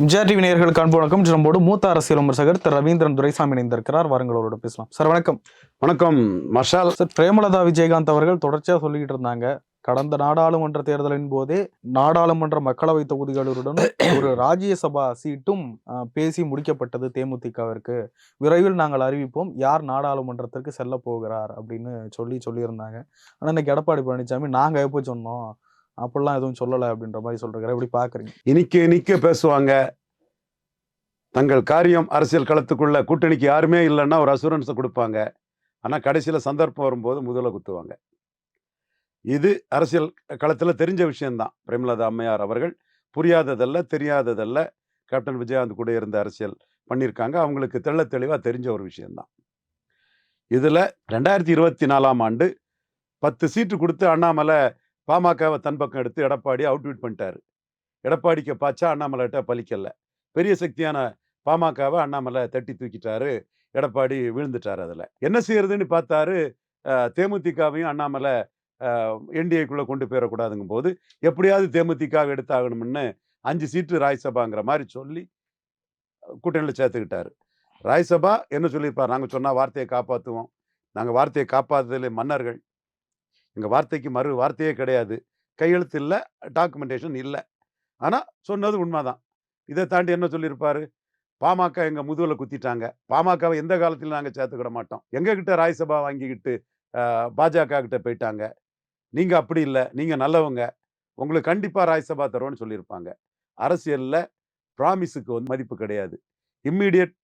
MGR TV நேயர்களுக்கு அன்பு வணக்கம். நம்மோடு மூத்த அரசியல் விமர்சகர் திரு ரவீந்திரன் துரைசாமி இணைந்திருக்கிறார். வாருங்கள் அவரோட பேசலாம். சார் வணக்கம். வணக்கம். மஷால். சார் பிரேமலதா விஜயகாந்த் அவர்கள் தொடர்ச்சியா சொல்லிக்கிட்டு இருந்தாங்க. கடந்த நாடாளுமன்ற தேர்தலின் போதே நாடாளுமன்ற மக்களவை தொகுதிகளுடன் ஒரு ராஜ்யசபா சீட்டும் பேசி முடிக்கப்பட்டது தேமுதிகவிற்கு. விரைவில் நாங்கள் அறிவிப்போம் யார் நாடாளுமன்றத்திற்கு செல்ல போகிறார் அப்படின்னு சொல்லி சொல்லியிருந்தாங்க. ஆனா இன்னைக்கு எடப்பாடி பழனிசாமி நாங்க எப்போ சொன்னோம்? அப்படிலாம் எதுவும் சொல்லலை அப்படின்ற மாதிரி சொல்றாரு எப்படி பாக்குறீங்க? இனிக்க இனிக்க பேசுவாங்க. தங்கள் காரியம் அரசியல் களத்துக்குள்ள கூட்டணிக்கு யாருமே இல்லைன்னா ஒரு அசூரன்ஸை கொடுப்பாங்க. ஆனால் கடைசியில் சந்தர்ப்பம் வரும்போது முதல குத்துவாங்க. இது அரசியல் களத்தில் தெரிஞ்ச விஷயம்தான். பிரேமலதா அம்மையார் அவர்கள் புரியாததல்ல தெரியாததல்ல கேப்டன் விஜயகாந்த் கூட இருந்த அரசியல் பண்ணியிருக்காங்க. அவங்களுக்கு தெள்ள தெளிவாக தெரிஞ்ச ஒரு விஷயம்தான். இதில் ரெண்டாயிரத்தி இருபத்தி நாலாம் ஆண்டு பத்து சீட்டு கொடுத்து அண்ணாமலை பாமகவை தன் பக்கம் எடுத்து எடப்பாடி அவுட்வீட் பண்ணிட்டாரு. எடப்பாடிக்கு பாய்ச்சா அண்ணாமலைகிட்ட பலிக்கல பெரிய சக்தியான பாமகவை அண்ணாமலை தட்டி தூக்கிட்டாரு. எடப்பாடி விழுந்துட்டார் அதில். என்ன செய்யறதுன்னு பார்த்தாரு தேமுதிகவையும் அண்ணாமலை என்டிஏக்குள்ளே கொண்டு போயிடக்கூடாதுங்கும் போது எப்படியாவது தேமுதிகாவை எடுத்தாகணும்னு அஞ்சு சீட்டு ராஜ்சபாங்கிற மாதிரி சொல்லி கூட்டணியில் சேர்த்துக்கிட்டாரு. ராஜ்சபா என்ன சொல்லியிருப்பார்? நாங்கள் சொன்னால் வார்த்தையை காப்பாற்றுவோம் நாங்கள் வார்த்தையை காப்பாற்றுதலே மன்னர்கள். எங்கள் வார்த்தைக்கு மறு வார்த்தையே கிடையாது. கையெழுத்து இல்லை டாக்குமெண்டேஷன் இல்லை. ஆனால் சொன்னது உண்மைதான். இதை தாண்டி என்ன சொல்லியிருப்பார்? பாமக எங்கள் முதுகில் குத்திட்டாங்க. பாமகவை எந்த காலத்திலும் நாங்கள் சேர்த்துக்கிட மாட்டோம். எங்ககிட்ட ராஜ்யசபா வாங்கிக்கிட்டு பாஜக கிட்ட போயிட்டாங்க. நீங்கள் அப்படி இல்லை நீங்கள் நல்லவங்க. உங்களுக்கு கண்டிப்பாக ராஜ்யசபா தருவோன்னு சொல்லியிருப்பாங்க. அரசியலில் ப்ராமிஸுக்கு வந்து மதிப்பு கிடையாது. இம்மீடியட்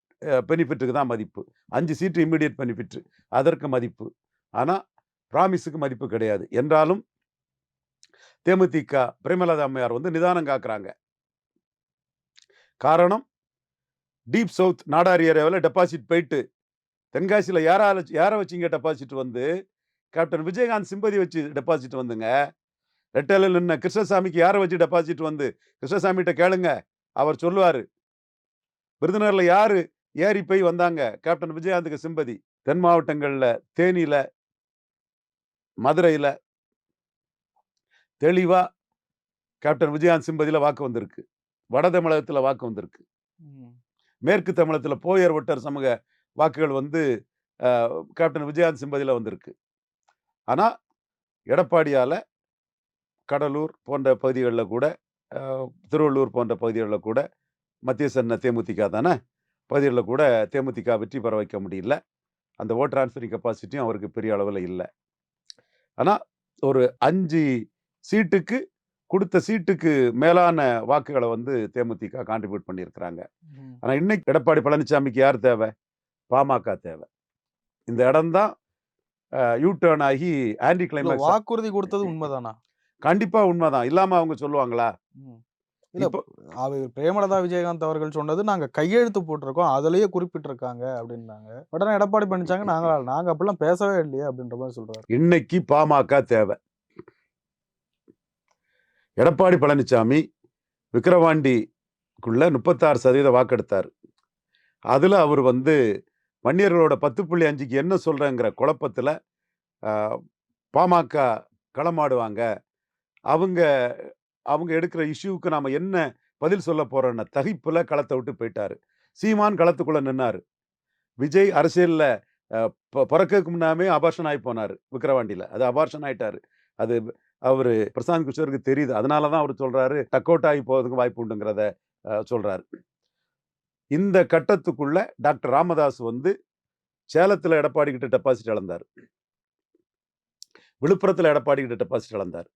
பெனிஃபிட்டுக்கு தான் மதிப்பு. அஞ்சு சீட்டு இம்மீடியட் பெனிஃபிட் அதற்கு மதிப்பு. ஆனால் ராமிஸுக்கு மதிப்பு கிடையாது. என்றாலும் தேமுதிக பிரேமலதா அம்மையார் வந்து நிதானம் காக்குறாங்க. காரணம் டீப் சவுத் நாடார் ஏரியாவில் டெபாசிட் போயிட்டு தென்காசியில் யாரால யாரை வச்சிங்க டெபாசிட் வந்து? கேப்டன் விஜயகாந்த் சிம்பதி வச்சு டெபாசிட் வந்துங்க. ரெட்டையில் நின்ன கிருஷ்ணசாமிக்கு யாரை வச்சு டெபாசிட் வந்து? கிருஷ்ணசாமிகிட்ட கேளுங்க அவர் சொல்லுவார். விருதுநகரில் யார் ஏறி போய் வந்தாங்க? Captain விஜயகாந்துக்கு sympathy. தென் மாவட்டங்களில் தேனியில் மதுரையில் தெளிவாக கேப்டன் விஜயகாந்த் சிம்பதியில் வாக்கு வந்திருக்கு. வட தமிழகத்தில் வாக்கு வந்திருக்கு. மேற்கு தமிழகத்தில் போயர் ஒட்டர் சமூக வாக்குகள் வந்து கேப்டன் விஜயகாந்த் சிம்பதியில் வந்திருக்கு. ஆனால் எடப்பாடியால் கடலூர் போன்ற பகுதிகளில் கூட திருவள்ளூர் போன்ற பகுதிகளில் கூட மத்திய சென்னை தேமுதிக தானே பகுதிகளில் கூட தேமுதிக வெற்றி பெற வைக்க முடியல. அந்த ஓட் டிரான்ஸ்ஃபரிங் கெப்பாசிட்டியும் அவருக்கு பெரிய அளவில் இல்லை. ஆனால் ஒரு அஞ்சு சீட்டுக்கு கொடுத்த சீட்டுக்கு மேலான வாக்குகளை வந்து தேமுதிக கான்ட்ரிபியூட் பண்ணியிருக்கிறாங்க. ஆனால் இன்னைக்கு எடப்பாடி பழனிசாமிக்கு யார் தேவை? பாமக தேவை. இந்த இடம்தான் யூ டேர்ன் ஆகி ஆன்டி கிளைமேக்ஸ் வாக்குறுதி கொடுத்தது உண்மைதானா? கண்டிப்பா உண்மைதான். இல்லாம அவங்க சொல்லுவாங்களா. இல்ல அவர் பிரேமலதா விஜயகாந்த் அவர்கள் சொன்னது நாங்க கையெழுத்து போட்டிருக்கோம். அதுலயே குறிப்பிட்டிருக்காங்க அப்படின்னாங்க. உடனே எடப்பாடி பழனிசாமி நாங்க நாங்க அப்படிலாம் பேசவே இல்லையே அப்படின்ற மாதிரி சொல்றாரு. இன்னைக்கு பாமக தேவை. எடப்பாடி பழனிசாமி விக்கிரவாண்டிக்குள்ள முப்பத்தாறு சதவீத வாக்கெடுத்தார். அதில் அவர் வந்து வன்னியர்களோட பத்து புள்ளி அஞ்சுக்கு என்ன சொல்கிறேங்கிற குழப்பத்தில் பாமக களமாடுவாங்க. அவங்க அவங்க எடுக்கிற இஷ்யூவுக்கு நாம் என்ன பதில் சொல்ல போகிறோன்னு தகிப்பில் களத்தை விட்டு போயிட்டாரு. சீமான் களத்துக்குள்ளே நின்னார். விஜய் அரசியலில் பிறக்கிறதுக்கு முன்னாமே அபார்ஷன் ஆகி போனார் விக்கிரவாண்டியில். அது அபார்ஷன் ஆயிட்டாரு. அது அவர் பிரசாந்த் கிஷோருக்கு தெரியுது. அதனால தான் அவர் சொல்றாரு டக் அவுட் ஆகி போகிறதுக்கு வாய்ப்பு உண்டுங்கிறத அஹ், சொல்றாரு. இந்த கட்டத்துக்குள்ள டாக்டர் ராமதாஸ் வந்து சேலத்தில் எடப்பாடி கிட்ட டெபாசிட் இழந்தார். விழுப்புரத்தில் எடப்பாடி கிட்ட டெபாசிட் இழந்தார்.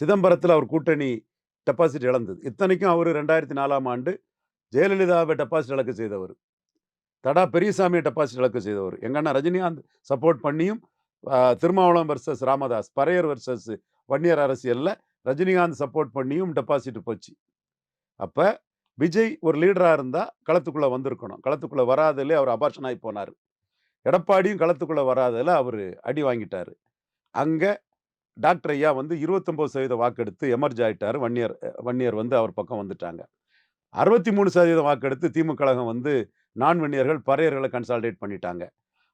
சிதம்பரத்தில் அவர் கூட்டணி டெபாசிட் இழந்தது. இத்தனைக்கும் அவர் ரெண்டாயிரத்தி நாலாம் ஆண்டு ஜெயலலிதாவை டெபாசிட் இழக்க செய்தவர். தடா பெரியசாமியை டெபாசிட் இழக்க செய்தவர். எங்கன்னா ரஜினிகாந்த் சப்போர்ட் பண்ணியும் திருமாவளம் வர்சஸ் ராமதாஸ் பறையர் வர்சஸ் வன்னியர் அரசியலில் ரஜினிகாந்த் சப்போர்ட் பண்ணியும் டெபாசிட் போச்சு. அப்போ விஜய் ஒரு லீடராக இருந்தால் களத்துக்குள்ளே வந்திருக்கணும். களத்துக்குள்ளே வராதலே அவர் அபார்ஷன் ஆகி போனார். எடப்பாடியும் களத்துக்குள்ளே வராதல அவர் அடி வாங்கிட்டார். அங்கே டாக்டர் ஐயா வந்து இருபத்தொம்போது சதவீத வாக்கெடுத்து எமர்ஜ் ஆகிட்டார் வன்னியர் வன்னியர் வந்து அவர் பக்கம் வந்துட்டாங்க. அறுபத்தி மூணு சதவீதம் வாக்கெடுத்து திமுக கழகம் வந்து நான் வன்னியர்கள் பறையர்களை கன்சால்டேட் பண்ணிட்டாங்க.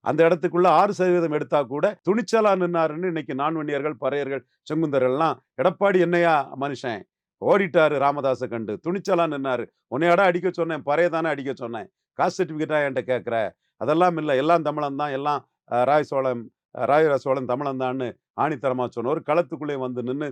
அந்த இடத்துக்குள்ள ஆறு சதவீதம் எடுத்தா கூட துணிச்சலா நின்னாருன்னு இன்னைக்கு நான் வன்னியர்கள் பறையர்கள் செங்குந்தர்கள்லாம் எடப்பாடி என்னையா மனுஷன்? ஓடிட்டாரு ராமதாசை கண்டு. துணிச்சலா நின்னாரு. உன்னையாடா அடிக்க சொன்னேன். பறைய தானே அடிக்க சொன்னேன். காசு சர்டிஃபிகேட்டா என்கிட்ட கேட்குற அதெல்லாம் இல்லை. எல்லாம் தமிழன் தான். எல்லாம் அஹ், ராய் ராஜராஜ சோழன் தமிழன் தான்னு ஆணித்தரமா சொன்னவர். களத்துக்குள்ளே வந்து நின்று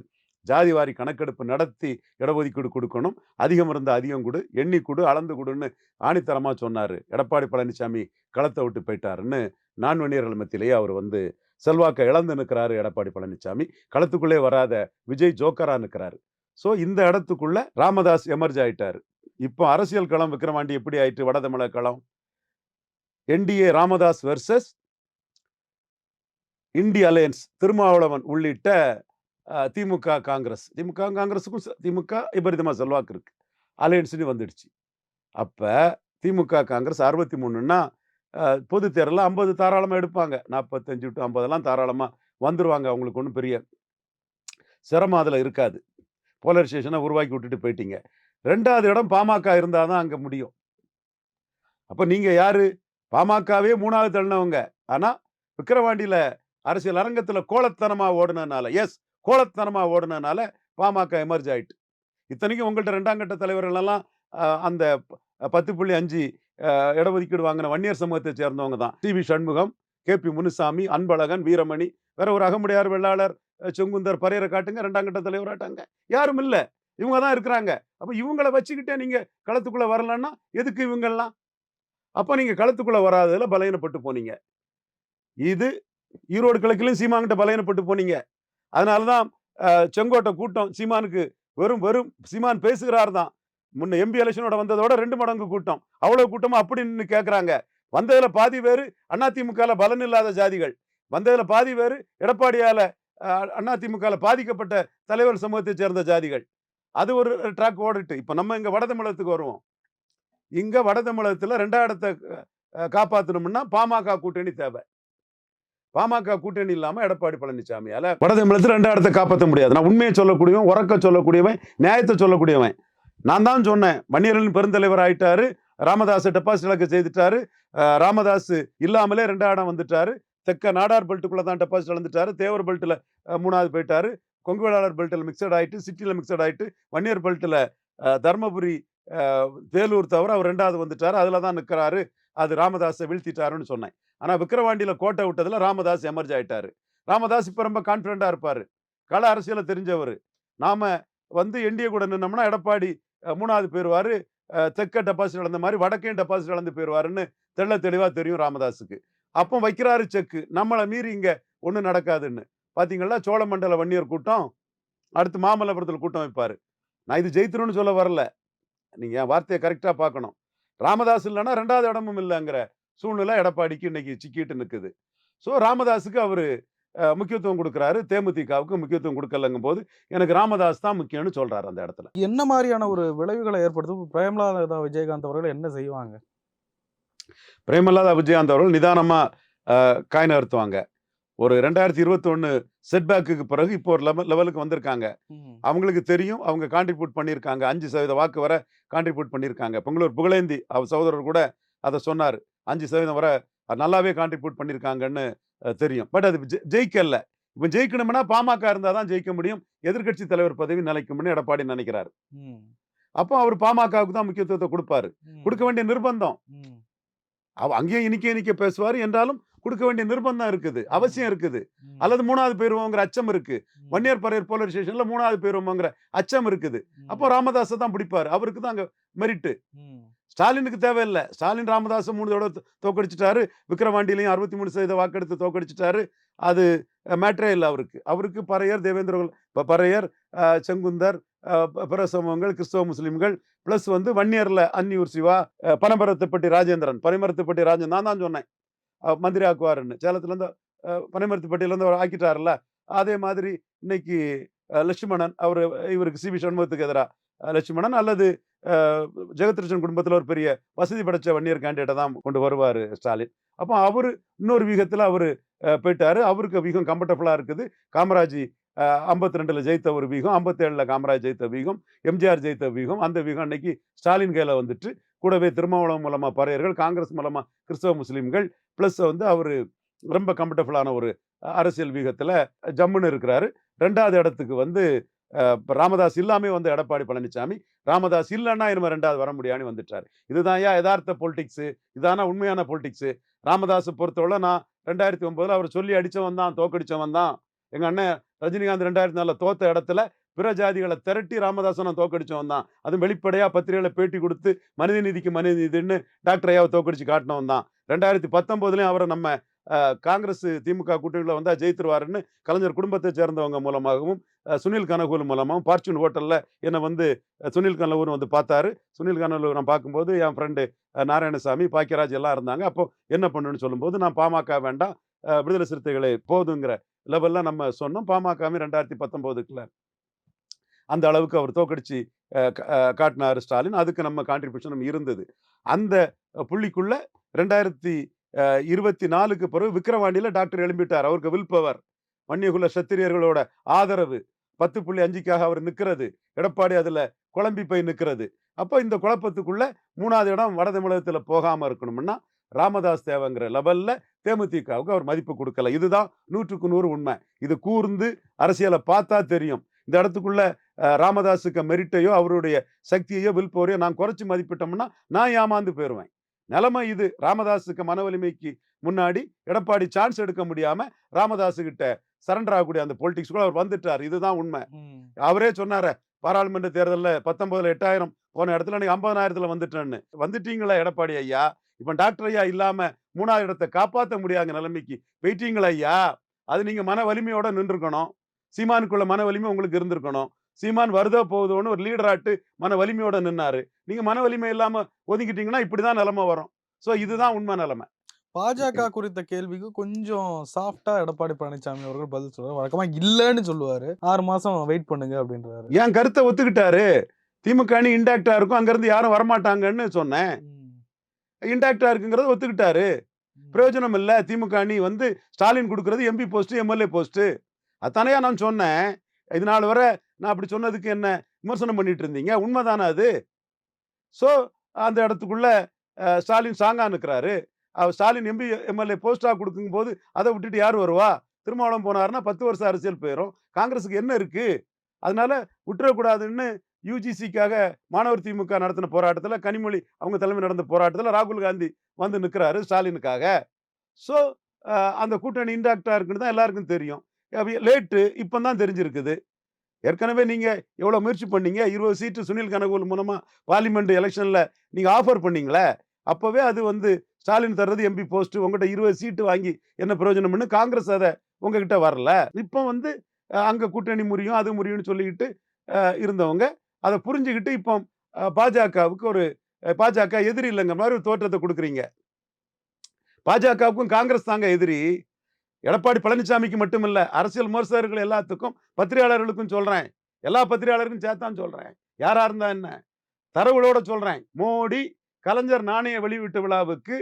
ஜாதி வாரி கணக்கெடுப்பு நடத்தி இடஒதுக்கீடு கொடுக்கணும். அதிகம் இருந்தால் அதிகம் கொடு எண்ணி கொடு அளந்து கொடுன்னு ஆணித்தரமாக சொன்னார். எடப்பாடி பழனிசாமி களத்தை விட்டு போயிட்டாருன்னு நான்வணியர்கள் மத்தியிலேயே அவர் வந்து செல்வாக்கை இழந்து நிற்கிறாரு எடப்பாடி பழனிசாமி களத்துக்குள்ளே வராத விஜய் ஜோக்கரா நிற்கிறாரு. ஸோ இந்த இடத்துக்குள்ள ராமதாஸ் எமர்ஜ் ஆயிட்டாரு. இப்போ அரசியல் களம் விக்ரவாண்டி எப்படி ஆயிட்டு வட தமிழக களம். NDA Ramadoss versus INDI alliance Thirumavalavan உள்ளிட்ட திமுக காங்கிரஸ். திமுக காங்கிரஸுக்கும் திமுக விபரீதமாக செல்வாக்கு இருக்கு. அலையன்ஸ்னு வந்துடுச்சு. அப்போ திமுக காங்கிரஸ் அறுபத்தி மூணுன்னா பொது தேர்தலில் ஐம்பது தாராளமாக எடுப்பாங்க. நாற்பத்தஞ்சு டு ஐம்பதெல்லாம் தாராளமாக வந்துடுவாங்க அவங்களுக்கு ஒன்றும் பெரிய சிரமம் அதில் இருக்காது. போலரைசேஷனை உருவாக்கி விட்டுட்டு போயிட்டீங்க. ரெண்டாவது இடம் பாமக இருந்தால் தான் அங்கே முடியும். அப்போ நீங்கள் யார்? பாமகவே மூணாவது தள்ளினவங்க. ஆனால் விக்கிரவாண்டியில் அரசியல் அரங்கத்தில் கோலத்தனமாக ஓடுனதுனால எஸ் கோலத்தனமாக ஓடுனதுனால பாமக எமர்ஜ் ஆயிட்டு. இத்தனைக்கும் உங்கள்கிட்ட ரெண்டாம் கட்ட தலைவர்கள் எல்லாம் அந்த பத்து புள்ளி அஞ்சு இடஒதுக்கீடு வாங்கின வன்னியர் சமூகத்தை சேர்ந்தவங்க தான். T. V. Shanmugam K. P. Munusamy Anbazhagan Veeramani வேற ஒரு அகமுடையார் வெள்ளாளர் செங்குந்தர் பரையரை காட்டுங்க ரெண்டாம் கட்ட தலைவராட்டாங்க யாரும் இல்லை. இவங்க தான் இருக்கிறாங்க. அப்போ இவங்கள வச்சுக்கிட்டே நீங்க களத்துக்குள்ளே வரலன்னா எதுக்கு இவங்கெல்லாம்? அப்போ நீங்கள் களத்துக்குள்ளே வராததில் பலகீனப்பட்டு போனீங்க. இது ஈரோடு கிழக்கிலும் சீமான்கிட்ட பலையனப்பட்டு போனீங்க. அதனாலதான் தான் செங்கோட்டை கூட்டம் சீமானுக்கு வெறும் வெறும் சீமான் பேசுகிறார் தான் முன்ன எம்பி எலெக்ஷனோட வந்ததோட ரெண்டு மடங்கு கூட்டம். அவ்வளவு கூட்டமா அப்படி நின்னு கேக்குறாங்க. வந்ததுல பாதி பேரு அதிமுகவில் பலன் இல்லாத ஜாதிகள். வந்ததுல பாதி பேரு எடப்பாடியால அஹ், பாதிக்கப்பட்ட தலைவர் சமூகத்தை சேர்ந்த ஜாதிகள். அது ஒரு ட்ராக் ஓடிட்டு. இப்ப நம்ம இங்க வட தமிழகத்துக்கு வருவோம். இங்க வட தமிழகத்தில் ரெண்டாம் இடத்தை அஹ், பாமக கூட்டணி தேவை. பாமக கூட்டணி இல்லாம எடப்பாடி பழனிசாமியால வட தமிழகத்துல ரெண்டாம் இடத்தை காப்பாற்ற முடியாது. நான் உண்மையை சொல்லக்கூடியவன் உறக்க சொல்லக்கூடியவன் நியாயத்தை சொல்லக்கூடியவன். நான் தான் சொன்னேன் மன்னியர்களின் பெருந்தலைவர் ஆயிட்டாரு ராமதாஸ் டெபாசிட் இலக்கு செய்துட்டாரு ராமதாஸ் இல்லாமலே ரெண்டாம் இடம் வந்துட்டாரு தெக்க நாடார் பெல்ட்டுக்குள்ள தான் டெபாசிட் இழந்துட்டாரு தேவர் பெல்ட்டில் மூணாவது போயிட்டாரு கொங்கு வேளாளர் பெல்ட்டில் மிக்சட் ஆயிட்டு சிட்டியில் மிக்சட் ஆயிட்டு வன்னியர் பெல்ட்டில் தர்மபுரி வேலூர் தவிர அவர் ரெண்டாவது வந்துட்டார் அதில் தான் நிற்கிறாரு அது ராமதாஸை வீழ்த்திட்டாருன்னு சொன்னேன். ஆனால் விக்கிரவாண்டியில் கோட்டை விட்டதில் ராமதாஸ் எமர்ஜ் ஆயிட்டாரு. ராமதாஸ் இப்போ ரொம்ப கான்ஃபிடண்டாக இருப்பார். கள அரசியலை தெரிஞ்சவர். நாம் வந்து என்டிஏ கூட நின்னோம்னா எடப்பாடி மூணாவது போயிடுவார் தெற்க டெபாசிட் இழந்த மாதிரி வடக்கையும் டெபாசிட் இழந்து போயிடுவாருன்னு தெள்ள தெளிவாக தெரியும் ராமதாஸுக்கு. அப்போ வைக்கிறாரு செக்கு. நம்மளை மீறி இங்கே ஒன்றும் நடக்காதுன்னு. பார்த்தீங்களா சோழமண்டல வன்னியர் கூட்டம் அடுத்து மாமல்லபுரத்தில் கூட்டம் வைப்பார். நான் இது ஜெயித்துருன்னு சொல்ல வரல. நீங்கள் என் வார்த்தையை கரெக்டாக பார்க்கணும். ராமதாஸ் இல்லைன்னா ரெண்டாவது இடமும் இல்லைங்கிற சூழ்நிலை எடப்பாடிக்கு இன்னைக்கு சிக்கிட்டு நிற்குது ஸோ ராமதாஸுக்கு அவர் முக்கியத்துவம் கொடுக்குறாரு. தேமுதிகவுக்கு முக்கியத்துவம் கொடுக்கலங்கும் போது எனக்கு ராமதாஸ் தான் முக்கியம்னு சொல்றாரு அந்த இடத்துல. என்ன மாதிரியான ஒரு விளைவுகளை ஏற்படுத்தும்? பிரேமலதா விஜயகாந்த் அவர்கள் என்ன செய்வாங்க? பிரேமலதா விஜயகாந்த் அவர்கள் நிதானமா அஹ், காய் நகர்த்துவாங்க. ஒரு ரெண்டாயிரத்தி இருபத்தி ஒன்று செட்பேக்குக்கு பிறகு இப்போ ஒரு லெவல் லெவலுக்கு வந்திருக்காங்க. அவங்களுக்கு தெரியும். அவங்க கான்ட்ரிபியூட் பண்ணியிருக்காங்க. அஞ்சு சதவீத வாக்கு வர கான்ட்ரிபியூட் பண்ணியிருக்காங்க. பொங்கலூர் புகழேந்தி அவர் சகோதரர் கூட அதை சொன்னார். அஞ்சு சதவீதம் வர நல்லாவே கான்ட்ரிபியூட் பண்ணியிருக்காங்கன்னு தெரியும். பட் அது ஜெயிக்கல இப்போ ஜெயிக்கணும்னா பாமக இருந்தால் தான் ஜெயிக்க முடியும். எதிர்க்கட்சி தலைவர் பதவி நிலைக்கும்னு எடப்பாடி நினைக்கிறாரு. அப்போ அவர் பாமகவுக்கு தான் முக்கியத்துவத்தை கொடுப்பாரு. கொடுக்க வேண்டிய நிர்பந்தம். அவ அங்கேயும் இனிக்க இனிக்க பேசுவார். என்றாலும் கொடுக்க வேண்டிய நிர்பந்தம் இருக்குது. அவசியம் இருக்குது. அல்லது மூணாவது போயிருவோங்கிற அச்சம் இருக்கு. வன்னியர் பரையர் போலரைசேஷன்ல மூணாவது போயிருவோங்கிற அச்சம் இருக்குது. அப்போ ராமதாஸை தான் பிடிப்பாரு. அவருக்கு தான் அங்க மெரிட்டு ஸ்டாலினுக்கு தேவையில்லை. ஸ்டாலின் ராமதாஸை மூணு தடவை தோக்கடிச்சிட்டாரு. விக்ரவாண்டிலையும் அறுபத்தி மூணு சதவீத வாக்கெடுத்து தோக்கடிச்சிட்டாரு. அது மேட்ரே இல்லை அவருக்கு. அவருக்கு பறையர் தேவேந்திர இப்போ பறையர் செங்குந்தர் ப- பிற சமூகங்கள் கிறிஸ்தவ முஸ்லீம்கள் ப்ளஸ் வந்து வன்னியரில் அன்னியூர் சிவா அஹ், பனமரத்துப்பட்டி ராஜேந்திரன். பனைமரத்துப்பட்டி ராஜேந்திரன் நான் தான் சொன்னேன். மந்திரி ஆக்குவாருன்னு. சேலத்துலேருந்து பனைமரத்துப்பட்டியிலேருந்து அவர் ஆக்கிட்டார்ல அதே மாதிரி இன்னைக்கு லட்சுமணன் அவர் இவருக்கு சி. வி சண்முகத்துக்கு எதிராக லட்சுமணன் அல்லது ஜெகத்ரிஷன் குடும்பத்தில் ஒரு பெரிய வசதி படைச்ச வன்னியர் கேண்டிடேட்டை தான் கொண்டு வருவார் ஸ்டாலின். அப்போ அவர் இன்னொரு வீகத்தில் அவர் போயிட்டார். அவருக்கு வீகம் கம்ஃபர்டபுளாக இருக்குது. காமராஜ் ஐம்பத்தி ரெண்டில் ஜெயித்த ஒரு வீகம் ஐம்பத்தேழில் காமராஜ் ஜெயித்த வீகம் எம்ஜிஆர் ஜெயித்த வீகம் அந்த வீகம் அன்னைக்கு ஸ்டாலின் கையில் வந்துட்டு கூடவே திருமாவளம் மூலமாக பறையர்கள் காங்கிரஸ் மூலமாக கிறிஸ்தவ முஸ்லீம்கள் ப்ளஸ் வந்து அவர் ரொம்ப கம்ஃபர்டபுளான ஒரு அரசியல் வீகத்தில் ஜம்முன்னு இருக்கிறாரு. ரெண்டாவது இடத்துக்கு வந்து ராமதாஸ் இல்லாமே வந்து எடப்பாடி பழனிசாமி ராமதாஸ் இல்லைன்னா இனிமே ரெண்டாவது வர முடியாதுன்னு வந்துட்டார். இதுதான் ஏன் யதார்த்த பொலிட்டிக்ஸு இதானா உண்மையான பொலிட்டிக்ஸு ராமதாஸை பொறுத்தவரை நான் ரெண்டாயிரத்தி ஒம்பதில் அவர் சொல்லி அடித்தவன் தான் தோக்கடிச்சவன் தான். எங்கள் அண்ணன் ரஜினிகாந்த் ரெண்டாயிரத்தி நாலில் தோத்த இடத்துல பிற ஜாதிகளை திரட்டி ராமதாசன் நான் தோக்கடிச்சவன் தான். அதுவும் வெளிப்படையாக பத்திரிகையில் பேட்டி கொடுத்து மனித நிதிக்கு மனித நிதின்னு டாக்டர் ஐயாவை தோக்கடிச்சு காட்டினவன் தான். ரெண்டாயிரத்தி பத்தொம்போதுலேயும் அவரை நம்ம காங்கிரஸ் திமுக கூட்டணியில் வந்தால் ஜெயித்துருவாருன்னு கலைஞர் குடும்பத்தை சேர்ந்தவங்க மூலமாகவும் சுனில் கனகூர் மூலமாகவும் ஃபார்ச்சூன் ஹோட்டலில் என்னை வந்து சுனில் கனகூர் வந்து பார்த்தாரு. சுனில் கனகூர் நான் பார்க்கும்போது என் ஃப்ரெண்டு நாராயணசாமி பாக்கியராஜ் எல்லாம் இருந்தாங்க. அப்போ என்ன பண்ணுன்னு சொல்லும்போது நான் பாமக வேண்டாம் விடுதலை சிறுத்தைகளை போதுங்கிற லெவலில் நம்ம சொன்னோம். பாமகவே ரெண்டாயிரத்தி பத்தொம்போதுக்குள்ள அந்த அளவுக்கு அவர் தோக்கடிச்சு காட்டினார் ஸ்டாலின். அதுக்கு நம்ம கான்ட்ரிபியூஷன் இருந்தது. அந்த புள்ளிக்குள்ள ரெண்டாயிரத்தி இருபத்தி நாலுக்கு பிறகு விக்ரவாண்டியில் டாக்டர் எழும்பிட்டார். அவருக்கு வில் பவர். வன்னியகுல சத்திரியர்களோட ஆதரவு. பத்து புள்ளி அஞ்சுக்காக அவர் நிற்கிறது எடப்பாடி அதில் குழம்பி போய் நிற்கிறது அப்போ இந்த குழப்பத்துக்குள்ள மூணாவது இடம் வட தமிழகத்தில் போகாமல் இருக்கணும்னா ராமதாஸ் தேவங்கிற லெவலில் தேமுதிகவுக்கு அவர் மதிப்பு கொடுக்கல. இதுதான் நூற்றுக்கு நூறு உண்மை. இது கூர்ந்து அரசியலை பார்த்தா தெரியும். இந்த இடத்துக்குள்ள ராமதாஸுக்கு மெரிட்டையோ அவருடைய சக்தியையோ வில்போரையோ நான் குறைச்சி மதிப்பிட்டோம்னா நான் ஏமாந்து போயிடுவேன் நிலைமை இது. ராமதாஸுக்கு மன வலிமைக்கு முன்னாடி எடப்பாடி சான்ஸ் எடுக்க முடியாம ராமதாஸ் கிட்ட சரண்டர் ஆகக்கூடிய அந்த பொலிட்டிக்ஸ் கூட அவர் வந்துட்டார். இதுதான் உண்மை. அவரே சொன்னாரு பாராளுமன்ற தேர்தலில் பத்தொன்பதுல எட்டாயிரம் போன இடத்துல நீங்க ஐம்பதாயிரத்துல வந்துட்டேன்னு. வந்துட்டீங்களா எடப்பாடி ஐயா. இப்ப டாக்டர் ஐயா இல்லாம மூணாவது இடத்தை காப்பாற்ற முடியாத நிலைமைக்கு போயிட்டீங்களா ஐயா. அது நீங்க மன வலிமையோட நின்றுக்கணும் சீமானுக்குள்ள மன வலிமை உங்களுக்கு இருந்திருக்கணும். சீமான் வருதோ போகுதோன்னு ஒரு லீடராட்டு மன வலிமையோட நின்னாரு. நீங்க மன வலிமை இல்லாம ஒதுங்கிட்டீங்கன்னா இப்படிதான் நிலைமை வரும். சோ இதுதான் உண்மை நிலைமை. பாஜக குறித்த கேள்விக்கு கொஞ்சம் சாஃப்டா எடப்பாடி பழனிசாமி அவர்கள் பதில் சொல்றாரு வழக்கமா இல்லன்னு சொல்லுவாரு. ஆறு மாசம் வெயிட் பண்ணுங்க அப்படின்றாரு. என் கருத்தை ஒத்துக்கிட்டாரு. திமுக அணி இன்டாக்டா இருக்கும். அங்கிருந்து யாரும் வரமாட்டாங்கன்னு சொன்னேன். இன்டாக்டா இருக்குங்கிறத ஒத்துக்கிட்டாரு. பிரயோஜனம் இல்லை. திமுக அணி வந்து ஸ்டாலின் கொடுக்கறது எம்பி போஸ்ட் எம்எல்ஏ போஸ்ட் அத்தனையா நான் சொன்னேன். இது நாள் வரை நான் அப்படி சொன்னதுக்கு என்ன விமர்சனம் பண்ணிட்டு இருந்தீங்க உண்மைதானே அது? ஸோ அந்த இடத்துக்குள்ள ஸ்டாலின் சாங்கா நிற்கிறாரு அவர் ஸ்டாலின் எம்பி எம்எல்ஏ போஸ்டாக கொடுக்கும்போது அதை விட்டுட்டு யார் வருவா? திருமாவளம் போனாருன்னா பத்து வருஷம் அரசியல் போயிடும் காங்கிரஸுக்கு என்ன இருக்கு? அதனால விட்டுறக்கூடாதுன்னு யூஜிசிக்காக மாணவர் திமுக நடத்தின போராட்டத்தில் கனிமொழி அவங்க தலைமை நடந்த போராட்டத்தில் ராகுல் காந்தி வந்து நிற்கிறாரு ஸ்டாலினுக்காக. ஸோ அந்த கூட்டணி இன்டாக்டாக இருக்குன்னு தான் எல்லாருக்கும் தெரியும். லேட்டு இப்போ தான் தெரிஞ்சிருக்குது. ஏற்கனவே நீங்கள் எவ்வளோ முயற்சி பண்ணீங்க? இருபது சீட்டு சுனில் கனகோல் மூலமாக பார்லிமெண்ட் எலெக்ஷனில் நீங்கள் ஆஃபர் பண்ணீங்களே அப்போவே அது வந்து ஸ்டாலின் தர்றது எம்பி போஸ்ட் உங்ககிட்ட இருபது சீட்டு வாங்கி என்ன பிரயோஜனம்னு காங்கிரஸ் அதை உங்ககிட்ட வரல. இப்போ வந்து அங்கே கூட்டணி முறியும் அது முறியும்னு சொல்லிக்கிட்டு இருந்தவங்க. அதை புரிஞ்சுக்கிட்டு இப்போ பாஜகவுக்கு ஒரு பாஜக எதிரி இல்லைங்க மாதிரி ஒரு தோற்றத்தை கொடுக்குறீங்க. பாஜகவுக்கும் காங்கிரஸ் தாங்க எதிரி. எடப்பாடி பழனிசாமிக்கு மட்டுமில்ல அரசியல் விமர்சகர்கள் எல்லாத்துக்கும் பத்திரிகையாளர்களுக்கும் சொல்றேன். எல்லா பத்திரிகையாளருக்கும் சேர்த்தான் சொல்றேன். யாராக இருந்தா என்ன? தரவுகளோட சொல்றேன். மோடி கலைஞர் நாணய வெளியீட்டு விழாவுக்கு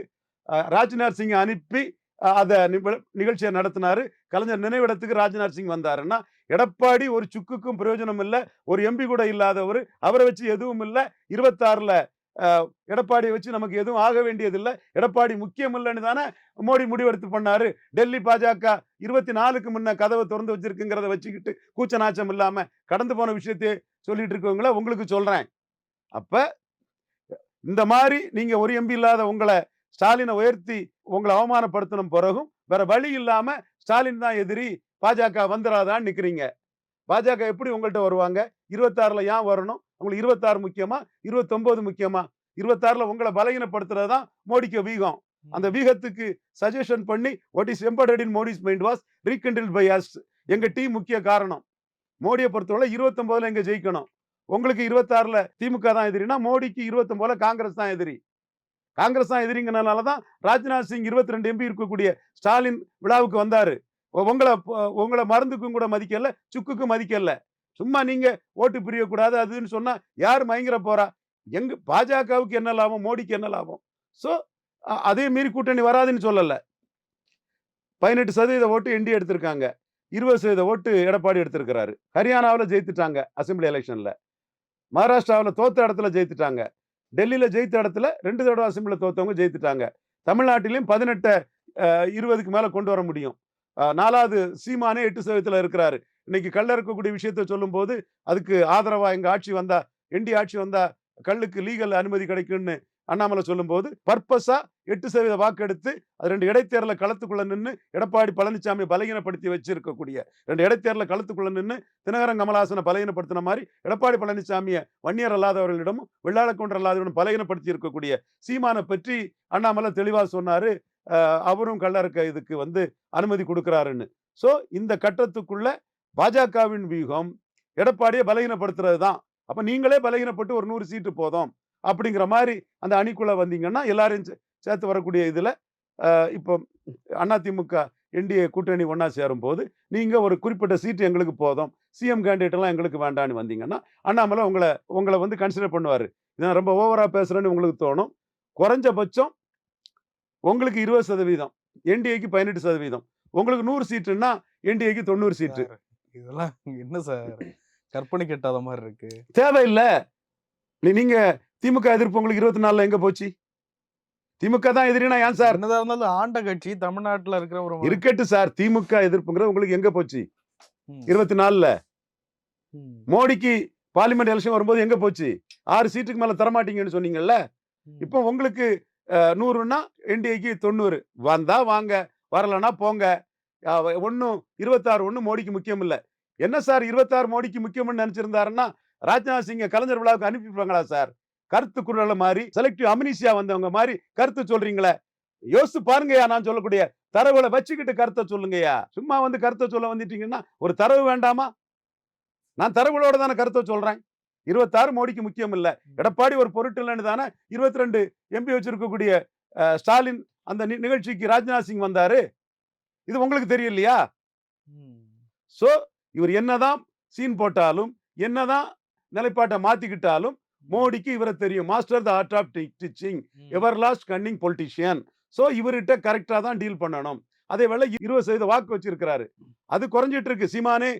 ராஜ்நாத் சிங் அனுப்பி அதை அத நிகழ்ச்சியை நடத்தினாரு. கலைஞர் நினைவிடத்துக்கு ராஜ்நாத் சிங் வந்தாருன்னா எடப்பாடி ஒரு சுக்குக்கும் பிரயோஜனம் இல்ல ஒரு எம்பி கூட இல்லாதவர் அவரை வச்சு எதுவும் இல்ல இருபத்தாறுல எடப்பாடியை வச்சு நமக்கு எதுவும் ஆக வேண்டியதில்லை. எடப்பாடி முக்கியம் இல்லைன்னு தானே மோடி முடிவெடுத்து பண்ணாரு. டெல்லி பாஜக இருபத்தி நாலுக்கு முன்ன கதவை திறந்து வச்சிருக்குங்கிறத வச்சுக்கிட்டு கூச்ச நாச்சம் இல்லாம கடந்து போன விஷயத்தையே சொல்லிட்டு இருக்கவங்கள உங்களுக்கு சொல்றேன். அப்ப இந்த மாதிரி நீங்க ஒரு எம்பி இல்லாத உங்களை ஸ்டாலினை உயர்த்தி உங்களை அவமானப்படுத்தின பிறகும் வேற வழி இல்லாம ஸ்டாலின் தான் எதிரி பாஜக வந்துடாதான்னு நிக்கிறீங்க. பாஜக எப்படி உங்கள்கிட்ட வருவாங்க? இருபத்தாறுல ஏன் வரணும்? உங்களுக்கு இருபத்தாறு முக்கியமா இருபத்தொன்பது முக்கியமா? இருபத்தாறுல உங்களை பலகீனப்படுத்துறது தான் மோடிக்கு வீகம். அந்த வீகத்துக்கு சஜஷன் பண்ணி what is embedded in Modi's mind was rekindle by us எங்க டீம் முக்கிய காரணம். மோடியை பொறுத்தவரை இருபத்தொன்பதுல எங்க ஜெயிக்கணும்? உங்களுக்கு இருபத்தாறுல திமுக தான் எதிரினா மோடிக்கு இருபத்தொன்பதுல காங்கிரஸ் தான் எதிரி. காங்கிரஸ் தான் எதிரிங்கனால தான் ராஜ்நாத் சிங் இருபத்தி ரெண்டு எம்பி இருக்கக்கூடிய ஸ்டாலின் விழாவுக்கு வந்தாரு. உங்களை உங்களை மருந்துக்கும் கூட மதிக்கல சுக்குக்கும் மதிக்கல. சும்மா நீங்க ஓட்டு பிரியக்கூடாது அதுன்னு சொன்னா யார் மயங்கிற போறா? எங்க பாஜகவுக்கு என்ன லாபம் மோடிக்கு என்ன லாபம்? ஸோ அதே மீறி கூட்டணி வராதுன்னு சொல்லல. பதினெட்டு சதவீத ஓட்டு என்டி எடுத்திருக்காங்க. இருபது சதவீத ஓட்டு எடப்பாடி எடுத்திருக்கிறாரு. ஹரியானாவில் ஜெயித்துட்டாங்க அசெம்பிளி எலெக்ஷன்ல. மகாராஷ்டிராவில் தோத்த இடத்துல ஜெயித்துட்டாங்க. டெல்லியில ஜெயித்த இடத்துல ரெண்டு தடவை அசெம்பிளியில் தோத்தவங்க ஜெயித்துட்டாங்க. தமிழ்நாட்டிலையும் பதினெட்டை இருபதுக்கு மேல கொண்டு வர முடியும். நாலாவது சீமானே எட்டு சதவீதத்தில் இருக்கிறாரு. இன்னைக்கு கள்ள இருக்கக்கூடிய விஷயத்த சொல்லும்போது அதுக்கு ஆதரவா எங்க ஆட்சி வந்தா என்டி ஆட்சி வந்தா கல்லுக்கு லீகல் அனுமதி கிடைக்கும்னு அண்ணாமலை சொல்லும்போது பர்பஸா எட்டு சதவீத வாக்கெடுத்து அது ரெண்டு இடைத்தேர்தல களத்துக்குள்ள நின்று எடப்பாடி பழனிசாமி பலகீனப்படுத்தி வச்சிருக்கக்கூடிய ரெண்டு இடைத்தேர்தல களத்துக்குள்ள நின்று தினகரன் கமலாசனை பலகீனப்படுத்தின மாதிரி எடப்பாடி பழனிசாமியை வன்னியர் அல்லாதவர்களிடமும் வெள்ளாளக்கொண்டர் அல்லாதவரிடம் பலகீனப்படுத்தி இருக்கக்கூடிய சீமானை பற்றி அண்ணாமலை தெளிவாக சொன்னாரு. அவரும் கள்ளறக்க இதுக்கு வந்து அனுமதி கொடுக்குறாருன்னு. ஸோ இந்த கட்டத்துக்குள்ள பாஜகவின் வியூகம் எடப்பாடியை பலகீனப்படுத்துறது தான் அப்போ நீங்களே பலகீனப்பட்டு ஒரு நூறு சீட்டு போதும் அப்படிங்கிற மாதிரி அந்த அணிக்குள்ள வந்தீங்கன்னா எல்லாரையும் சேர்த்து வரக்கூடிய இதில் இப்போ அதிமுக என்டிஏ கூட்டணி ஒன்றா சேரும் போது நீங்கள் ஒரு குறிப்பிட்ட சீட்டு எங்களுக்கு போதும். சிஎம் கேண்டிடேட்டெல்லாம் எங்களுக்கு வேண்டாம்னு வந்தீங்கன்னா அண்ணாமலை உங்களை உங்களை வந்து கன்சிடர் பண்ணுவார். இதான் ரொம்ப ஓவராக பேசுகிறேன்னு உங்களுக்கு தோணும். குறைஞ்சபட்சம் உங்களுக்கு இருபது சதவீதம் என்டிஏக்கு பதினெட்டு சதவீதம். உங்களுக்கு நூறு சீட்டுன்னா என்டிஏக்கு தொண்ணூறு சீட்டு. இதெல்லாம் என்ன சார்? கற்பனை கெட்டாத மாதிரி இருக்கு. தேவையில்லை. நீ- நீங்க திமுக எதிர்ப்பு உங்களுக்கு இருபத்தி நாலுல எங்க போச்சு? திமுக தான் எதிரினா ஏன் சார்? என்னதா இருந்தாலும் ஆண்ட கட்சி தமிழ்நாட்டுல இருக்கிற ஒரு இருக்கட்டு சார். திமுக எதிர்ப்புங்கிறது உங்களுக்கு எங்க போச்சு? இருபத்தி நாலுல. மோடிக்கு பார்லிமெண்ட் எலெக்ஷன் வரும்போது எங்க போச்சு? ஆறு சீட்டுக்கு மேல தரமாட்டீங்கன்னு சொன்னீங்கல்ல. இப்போ உங்களுக்கு நூறுன்னா என்டிஏக்கு தொண்ணூறு. வந்தா வாங்க. வரலன்னா போங்க. ஒன்றும் இருபத்தாறு ஒன்றும் மோடிக்கு முக்கியம் இல்லை. என்ன சார் இருபத்தாறு மோடிக்கு முக்கியம்னு நினைச்சிருந்தாருன்னா ராஜ்நாத் சிங்கை கலைஞர் விழாவுக்கு அனுப்பிடுவாங்களா சார்? கருத்து குரல மாதிரி செலக்டிவ் அமினிசியா வந்தவங்க மாதிரி கருத்து சொல்றீங்களே? யோசிச்சு பாருங்கய்யா நான் சொல்லக்கூடிய தரவுகளை வச்சுக்கிட்டு கருத்தை சொல்லுங்கய்யா. சும்மா வந்து கருத்தை சொல்ல வந்துட்டீங்கன்னா ஒரு தரவு வேண்டாமா? நான் தரவுகளோட தானே கருத்தை சொல்றேன். இருபத்தாறு மோடிக்கு முக்கியம் இல்ல. எடப்பாடி ஒரு பொருட்டு இல்லைன்னு தானே இருபத்தி ரெண்டு எம்பி வச்சிருக்கக்கூடிய ஸ்டாலின் அந்த நிகழ்ச்சிக்கு ராஜ்நாத் சிங் வந்தாரு. இது உங்களுக்கு தெரியலையா? ம். சோ இவர் என்னதான் சீன் போட்டாலும் என்னதான் நிலைப்பாட்டை மாத்திக்கிட்டாலும் மோடிக்கு இவரை தெரியும். Master the art of teaching. Ever last cunning politician so இவர்கிட்ட கரெக்டாக தான் டீல் பண்ணணும். அதே வேளை இருபது சதவீத வாக்கு வச்சிருக்கிறாரு. அது குறைஞ்சிட்டு இருக்கு. சீமானே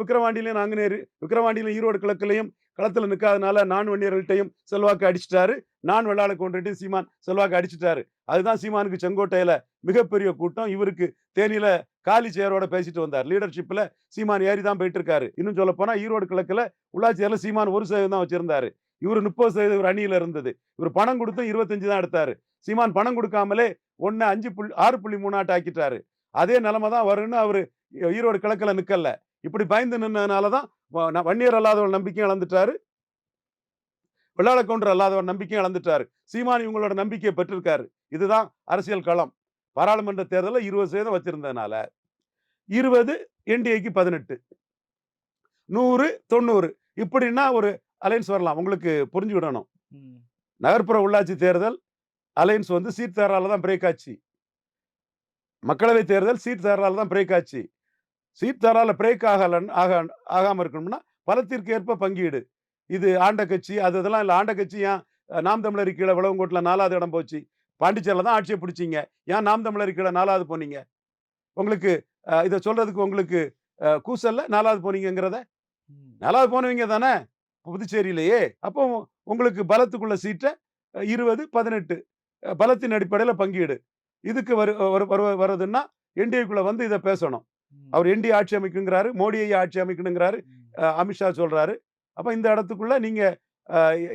விக்கிரவாண்டியிலையும் நாங்குநேர் விக்கிரவாண்டியிலும் ஈரோடு கிழக்குலையும் களத்தில் நிற்காதனால நான் வன்னியர்கள்ட்டையும் செல்வாக்கு அடிச்சிட்டாரு. நான் வெள்ளாள கொண்டுட்டையும் சீமான் செல்வாக்கு அடிச்சிட்டாரு. அதுதான் சீமானுக்கு செங்கோட்டையில மிகப்பெரிய கூட்டம். இவருக்கு தேனியில காலி சேரோட பேசிட்டு வந்தார். லீடர்ஷிப்ல சீமான் ஏறி தான் போயிட்டு இருக்காரு இன்னும் சொல்ல போனா ஈரோடு கிழக்குல உள்ளாட்சியர்ல சீமான் ஒரு சதவீதம் தான் வச்சிருந்தாரு. இவர் முப்பது சதவீதம் இவர் அணியில இருந்தது. இவர் பணம் கொடுத்தும் இருபத்தஞ்சு தான் எடுத்தாரு. சீமான் பணம் கொடுக்காமலே ஒன்னு அஞ்சு புள்ளி ஆறு புள்ளி மூணாட்டு ஆக்கிட்டாரு. அதே நிலைமை தான் வரும்னு அவரு ஈரோடு கிழக்கில் நிற்கல இப்படி பயந்து நின்னதுனால தான் வன்னியர் அல்லாதவர் நம்பிக்கையும் இழந்துட்டாரு. வெள்ளாள கவுண்டர் அல்லாதவர் நம்பிக்கையும் இழந்துட்டாரு. சீமான் இவங்களோட நம்பிக்கையை பெற்றிருக்காரு. இதுதான் அரசியல் களம். பாராளுமன்ற தேர்தலில் இருபது சதவீதம் வச்சிருந்ததுனால. இருபது என்டிஏக்கு பதினெட்டு. நூறு தொண்ணூறு. இப்படின்னா ஒரு அலைன்ஸ் வரலாம். உங்களுக்கு புரிஞ்சு விடணும். நகர்ப்புற உள்ளாட்சி தேர்தல் அலைன்ஸ் வந்து சீட் தேர்தலால தான் பிரேக் ஆச்சு. மக்களவை தேர்தல் சீட் தேர்தலால தான் பிரேக் ஆச்சு. சீட் தேர்தலால பிரேக் ஆகலன்னு ஆக ஆகாம இருக்கணும்னா பலத்திற்கு ஏற்ப பங்கீடு. இது ஆண்ட கட்சி அது இதெல்லாம் இல்லை. ஆண்ட கட்சி ஏன் நாம் தமிழர் கீழே விளவங்கோட்டில் நாலாவது இடம் போச்சு. பாண்டிச்சேரியில் தான் ஆட்சியை பிடிச்சிங்க. ஏன் நாம் தமிழர் கீழே நாலாவது போனீங்க? உங்களுக்கு இதை சொல்றதுக்கு உங்களுக்கு கூசல்ல நாலாவது போனீங்கங்கிறத? ம். நாலாவது போனவங்க தானே? புதுச்சேரியிலேயே. அப்போ உங்களுக்கு பலத்துக்குள்ள சீட்டை இருபது பதினெட்டு பலத்தின் அடிப்படையில் பங்கீடு. இதுக்கு வரு வரு- வரு- வருதுன்னா என்டிஏக்குள்ள வந்து இதை பேசணும். அவர் என்டிஏ ஆட்சி அமைக்குங்கிறாரு மோடியை ஆட்சி அமைக்கணுங்கிறாரு அமித்ஷா சொல்றாரு. அப்ப இந்த இடத்துக்குள்ள நீங்க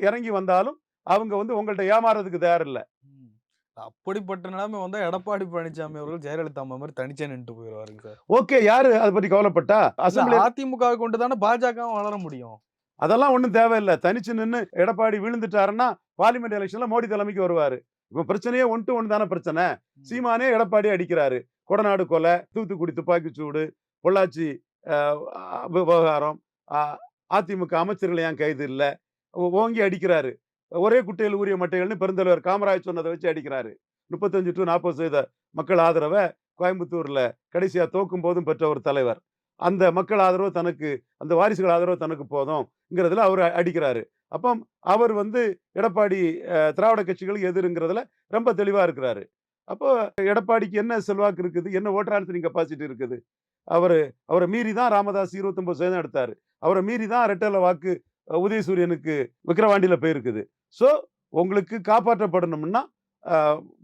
இறங்கி வந்தாலும் அவங்க வந்து உங்கள்ட்ட ஏமாறதுக்கு தயார் இல்ல ம். அப்படிப்பட்ட நிலைமை வந்தா எடப்பாடி பழனிசாமி அவர்கள் ஜெயலலிதா அம்மா மாதிரி தனிச்சே நின்று போயிடுவாருங்க சார். ஓகே யாரு அதை பத்தி கவலைப்பட்டா? அசம்பிளி அதிமுக கொண்டு தானே பாஜக வளர முடியும். அதெல்லாம் ஒண்ணும் தேவையில்லை. தனிச்சு நின்னு எடப்பாடி விழுந்துட்டாருன்னா பார்லிமெண்ட் எலெக்ஷன்ல மோடி தலைமைக்கு வருவாரு. இப்ப பிரச்சனையே ஒன் டு ஒன் தானே பிரச்சனை. சீமானே எடப்பாடி அடிக்கிறாரு. கொடநாடு கொலை தூத்துக்குடி துப்பாக்கி சூடு பொள்ளாச்சி விவகாரம் அதிமுக அமைச்சர்கள் ஏன் கைது இல்லை? ஓங்கி அடிக்கிறாரு. ஒரே குட்டையில் ஊரிய மட்டைகள்னு பெருந்தலைவர் காமராஜ் சொன்னதை வச்சு அடிக்கிறாரு. முப்பத்தஞ்சு டு நாற்பது சதவீத மக்கள் ஆதரவை கோயம்புத்தூரில் கடைசியாக தோக்கும் போதும் பெற்ற ஒரு தலைவர். அந்த மக்கள் ஆதரவு தனக்கு அந்த வாரிசுகள் ஆதரவு தனக்கு போதும்ங்கிறதுல அவர் அடிக்கிறாரு. அப்போ அவர் வந்து எடப்பாடி திராவிட கட்சிகளுக்கு எதிருங்கிறதுல ரொம்ப தெளிவாக இருக்கிறாரு. அப்போ எடப்பாடிக்கு என்ன செல்வாக்கு இருக்குது? என்ன ஓட்டர் ஆன்சரிங் கெப்பாசிட்டி இருக்குது. அவர் அவரை மீறி தான் ராமதாஸ் இருபத்தொம்பது சதவீதம் எடுத்தார். அவரை மீறி தான் ரெட்டல வாக்கு உதயசூரியனுக்கு விக்கிரவாண்டியில் போயிருக்குது. ஸோ உங்களுக்கு காப்பாற்றப்படணும்னா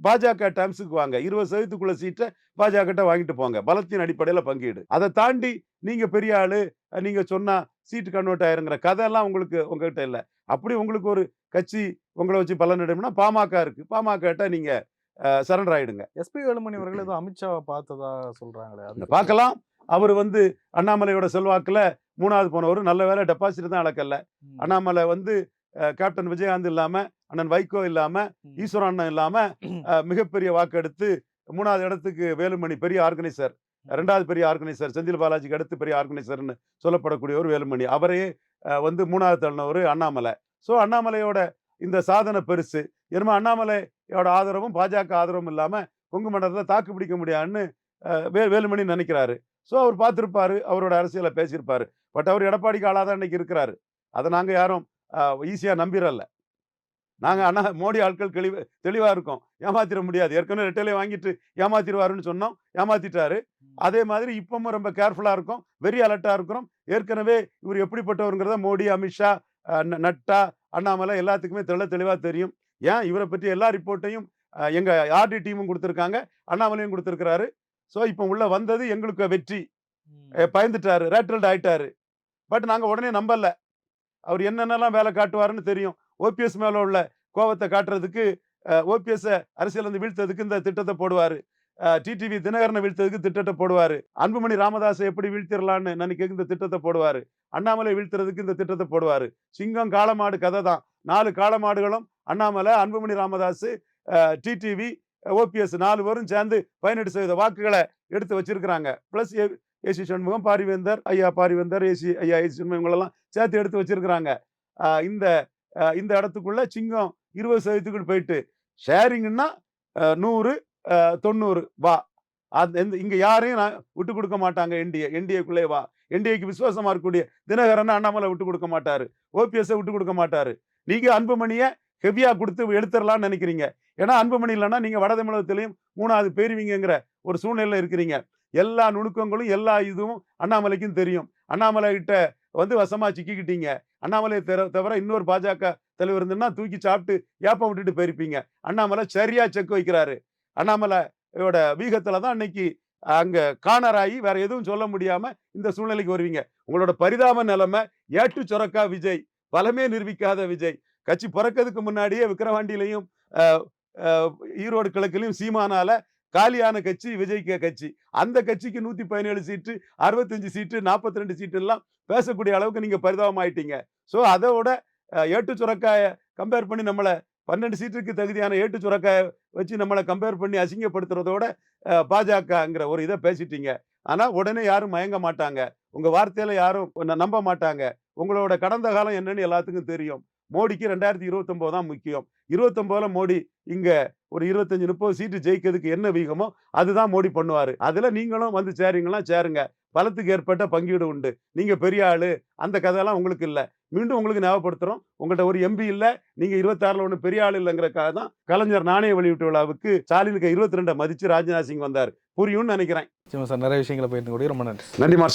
பாஜக டைம்ஸுக்கு வாங்க. இருபது சதவீதத்துக்குள்ள சீட்டை பாஜக வாங்கிட்டு போங்க. பலத்தின் அடிப்படையில் பங்கீடு. அதை தாண்டி நீங்கள் பெரிய ஆள் நீங்கள் சொன்னால் சீட்டு கன்வெர்ட் ஆயிருங்கிற கதையெல்லாம் உங்களுக்கு உங்ககிட்ட இல்லை. அப்படி உங்களுக்கு ஒரு கட்சி உங்களை வச்சு பலன் பலனிடும்னா பாமக இருக்குது பாமக நீங்கள் சரண்டர் ஆயிடுங்க. எஸ்பி வேலுமணி அவர்கள் ஏதோ அமித்ஷாவை பார்த்ததா சொல்றாங்களே அது பார்க்கலாம். அவர் வந்து அண்ணாமலையோட செல்வாக்குல மூணாவது போனவர் நல்ல வேலை டெபாசிட் தான் அளக்கல அண்ணாமலை வந்து கேப்டன் விஜயகாந்த் இல்லாம அண்ணன் வைகோ இல்லாம. ஈஸ்வரன் அண்ணன் இல்லாம மிகப்பெரிய வாக்கு எடுத்து மூணாவது இடத்துக்கு வேலுமணி பெரிய ஆர்கனைசர் ரெண்டாவது பெரிய ஆர்கனைசர் செந்தில் பாலாஜிக்கு அடுத்து பெரிய ஆர்கனைசர்னு சொல்லப்படக்கூடிய ஒரு வேலுமணி. அவரையே அஹ், வந்து மூணாவது தள்ளினவர் அண்ணாமலை. ஸோ அண்ணாமலையோட இந்த சாதனை பெருசு. என்னமோ என்னோட ஆதரவும் பாஜக ஆதரவும் இல்லாமல் கொங்கு மண்டலத்தை தாக்கு பிடிக்க முடியாதுன்னு வே வேலுமணி நினைக்கிறாரு. ஸோ அவர் பார்த்துருப்பாரு அவரோட அரசியலை பேசியிருப்பார். பட் அவர் எடப்பாடிக்கு ஆளாக தான் இன்னைக்கு இருக்கிறாரு. அதை நாங்கள் யாரும் ஈஸியாக நம்பிடல நாங்கள் ஆனால் மோடி ஆட்கள் தெளிவு தெளிவாக இருக்கோம். ஏமாத்திட முடியாது. ஏற்கனவே ரெட்டையிலே வாங்கிட்டு ஏமாத்திடுவாருன்னு சொன்னோம். ஏமாத்திட்டாரு. அதே மாதிரி இப்பவும் ரொம்ப கேர்ஃபுல்லாக இருக்கும். வெரி அலர்ட்டாக இருக்கிறோம். ஏற்கனவே இவர் எப்படிப்பட்டவருங்கிறத மோடி அமித்ஷா நட்டா அண்ணாமலை எல்லாத்துக்குமே தெள்ள தெளிவாக தெரியும். ஏன்? இவரை பற்றி எல்லா ரிப்போர்ட்டையும் எங்கள் ஆர்டி டீமும் கொடுத்துருக்காங்க. அண்ணாமலையும் கொடுத்துருக்கிறாரு. ஸோ இப்போ உள்ள வந்தது எங்களுக்கு வெற்றி. பயந்துட்டாரு ரேட்டல்ட் ஆயிட்டாரு. பட் நாங்கள் உடனே நம்பல. அவர் என்னென்னலாம் வேலை காட்டுவாருன்னு தெரியும். ஓபிஎஸ் மேலே உள்ள கோவத்தை காட்டுறதுக்கு ஓபிஎஸ் அரசியல் வந்து வீழ்த்ததுக்கு இந்த திட்டத்தை போடுவார். டிடிவி தினகரனை வீழ்த்ததுக்கு திட்டத்தை போடுவார். அன்புமணி ராமதாஸை எப்படி வீழ்த்திடலான்னு நினைக்க இந்த திட்டத்தை போடுவார். அண்ணாமலை வீழ்த்துறதுக்கு இந்த திட்டத்தை போடுவார். சிங்கம் காளமாடு கதை தான். நாலு காளமாடுகளும் அண்ணாமலை அன்புமணி ராமதாஸ் டிடிவி ஓபிஎஸ் நாலு பேரும் சேர்ந்து பதினெட்டு சதவீத வாக்குகளை எடுத்து வச்சிருக்கிறாங்க. பிளஸ் ஏசி சண்முகம் பாரிவேந்தர் ஐயா பாரிவேந்தர் ஏசி ஐயா ஏசி சண்முகம் இவங்களெல்லாம் சேர்த்து எடுத்து வச்சிருக்கிறாங்க. இந்த இந்த இடத்துக்குள்ள சிங்கம் இருபது சதவீதத்துக்கு போயிட்டு ஷேரிங்னா நூறு தொண்ணூறு வா. அது எந்த இங்க யாரையும் நான் விட்டு கொடுக்க மாட்டாங்க என்டிஏ என்டிஏக்குள்ளே வா. என்டிஏக்கு விசுவாசமா இருக்கக்கூடிய தினகரன் அண்ணாமலை விட்டு கொடுக்க மாட்டாரு. ஓபிஎஸ்ஸை விட்டு கொடுக்க மாட்டாரு. நீங்க அன்புமணியை ஹெவியாக கொடுத்து எடுத்துடலாம்னு நினைக்கிறீங்க. ஏன்னா அன்புமணி இல்லைன்னா நீங்கள் வட தமிழகத்திலையும் மூணாவது பேருவீங்கிற ஒரு சூழ்நிலையில் இருக்கிறீங்க. எல்லா நுணுக்கங்களும் எல்லா இதுவும் அண்ணாமலைக்கும் தெரியும். அண்ணாமலை கிட்ட வந்து வசமாக சிக்கிக்கிட்டீங்க. அண்ணாமலை தவிர தவிர இன்னொரு பாஜக தலைவர் இருந்துன்னா தூக்கி சாப்பிட்டு ஏப்பம் விட்டுட்டு போயிருப்பீங்க. அண்ணாமலை சரியாக செக் வைக்கிறாரு. அண்ணாமலையோட வீகத்தில் தான் அன்னைக்கு அங்கே காணராகி வேற எதுவும் சொல்ல முடியாமல் இந்த சூழ்நிலைக்கு வருவீங்க. உங்களோட பரிதாப நிலைமை ஏட்டு சொரக்கா விஜய். பலமே நிரூபிக்காத விஜய். கட்சி பிறக்கிறதுக்கு முன்னாடியே விக்கிரவாண்டியிலையும் ஈரோடு கிழக்குலையும் சீமானால காலியான கட்சி விஜய்க்க கட்சி. அந்த கட்சிக்கு நூற்றி பதினேழு சீட்டு அறுபத்தஞ்சு சீட்டு நாற்பத்தி ரெண்டு சீட்டு எல்லாம் பேசக்கூடிய அளவுக்கு நீங்கள் பரிதாபமாயிட்டீங்க. ஸோ அதோட ஏட்டு சுரக்காயை கம்பேர் பண்ணி நம்மளை பன்னெண்டு சீட்டுக்கு தகுதியான ஏட்டு சுரக்காயை வச்சு நம்மளை கம்பேர் பண்ணி அசிங்கப்படுத்துறதோட பாஜகங்கிற ஒரு இதை பேசிட்டீங்க. ஆனால் உடனே யாரும் மயங்க மாட்டாங்க. உங்கள் வார்த்தையில் யாரும் நம்ப மாட்டாங்க. உங்களோட கடந்த காலம் என்னன்னு எல்லாத்துக்கும் தெரியும். மோடிக்கு ரெண்டாயிரத்தி இருபத்தொம்போது தான் முக்கியம். இருபத்தொம்போதுல மோடி இங்க ஒரு இருபத்தஞ்சு முப்பது சீட்டு ஜெயிக்கிறதுக்கு என்ன வீகமோ அதுதான் மோடி பண்ணுவாரு. அதுல நீங்களும் வந்து சேருங்களா? சேருங்க. பலத்துக்கு ஏற்பட்ட பங்கீடு உண்டு. நீங்க பெரிய ஆளு. அந்த கதையெல்லாம் உங்களுக்கு இல்ல. மீண்டும் உங்களுக்கு ஞாபகப்படுத்துறோம். உங்கள்ட்ட ஒரு எம்பி இல்ல. நீங்க இருபத்தாறுல ஒண்ணு பெரிய ஆள் இல்லைங்கிறக்காக தான் கலைஞர் நாணய வெளியீட்டு விழாவுக்கு ஸ்டாலினுக்கு இருபத்தி ரெண்டை மதிச்சு ராஜ்நாத் சிங் வந்தார். புரியும்னு நினைக்கிறேன். சார். நிறைய விஷயங்களை போயிருந்து கூட ரொம்ப நன்றி நன்றி மார்ஷல்.